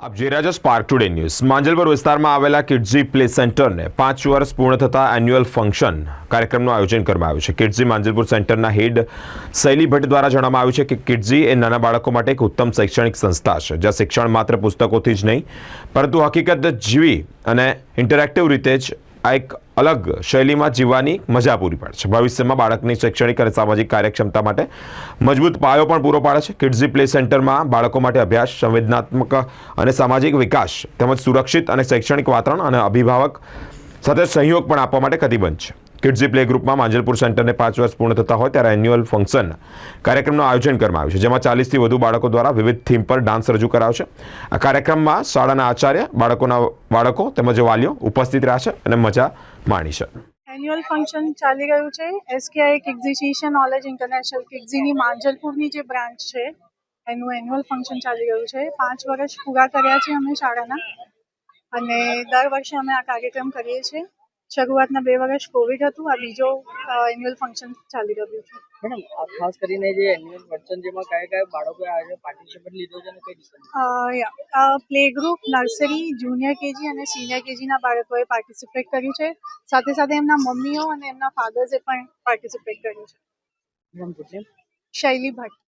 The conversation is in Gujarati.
આપ જોઈ રહ્યા છો સ્પાર્ક ટુડે ન્યૂઝ માંજલપુર વિસ્તારમાં આવેલા કિડઝી પ્લે સેન્ટરને પાંચ વર્ષ પૂર્ણ થતા એન્યુઅલ ફંક્શન કાર્યક્રમનું આયોજન કરવામાં આવ્યું છે. કિડઝી માંજલપુર સેન્ટરના હેડ શૈલી ભટ્ટ દ્વારા જણાવવામાં આવ્યું છે કે કિડઝી એ નાના બાળકો માટે એક ઉત્તમ શૈક્ષણિક સંસ્થા છે, જ્યાં શિક્ષણ માત્ર પુસ્તકોથી જ નહીં, પરંતુ હકીકત જીવી અને ઇન્ટરેક્ટિવ રીતે જ આ એક અલગ શૈલીમાં જીવવાની મજા પૂરી પાડે છે. ભવિષ્યમાં બાળકની શૈક્ષણિક અને સામાજિક કાર્યક્ષમતા માટે મજબૂત પાયો પણ પૂરો પાડે છે. કિડઝી પ્લે સેન્ટરમાં બાળકો માટે અભ્યાસ, સંવેદનાત્મક અને સામાજિક વિકાસ તેમજ સુરક્ષિત અને શૈક્ષણિક વાતાવરણ અને અભિભાવક સાથે સહયોગ પણ આપવા માટે કતિબંધ છે. કિડઝી પ્લે ગ્રુપમાં માંજલપુર સેન્ટરને પાંચ વર્ષ પૂર્ણ થતા હોય ત્યારે એન્યુઅલ ફંક્શન કાર્યક્રમનું આયોજન કરવામાં આવ્યું છે, જેમાં ચાલીસથી વધુ બાળકો દ્વારા વિવિધ થીમ પર ડાન્સ રજૂ કરાવશે. આ કાર્યક્રમમાં શાળાના આચાર્ય, બાળકોના બાળકો તેમજ વાલીઓ ઉપસ્થિત રહ્યા અને મજા માણી છે એન્યુઅલ ફંક્શન ચાલી રહ્યું છે. એસકેઆઈ કિક્ઝિશિયન નોલેજ ઇન્ટરનેશનલ કિક્ઝીની માંજલપુરની જે બ્રાન્ચ છે, એનું એન્યુઅલ ફંક્શન ચાલી રહ્યું છે. પાંચ વર્ષ પૂરા કર્યા છે અમે શાળાના અને દર વર્ષે અમે આ કાર્યક્રમ કરીએ છીએ. શરૂઆતના બે વર્ષ કોવિડ હતું આ બીજો એન્યુઅલ ફંક્શન ચાલી રહ્યું છે. મેડમ આ ખાસ કરીને જે એન્યુઅલ ફંક્શન જેમાં કયા કયા બાળકોએ આજે પાર્ટિસિપેટ લીધો છે અને કઈ play group nursery junior KG અને સિનિયર કેજીના બાળકોએ પાર્ટિસિપેટ કર્યું છે. સાથે સાથે એમના મમ્મીઓ અને એમના ફાધર્સે પણ પાર્ટિસિપેટ કર્યું છે. શૈલી ભટ્ટ.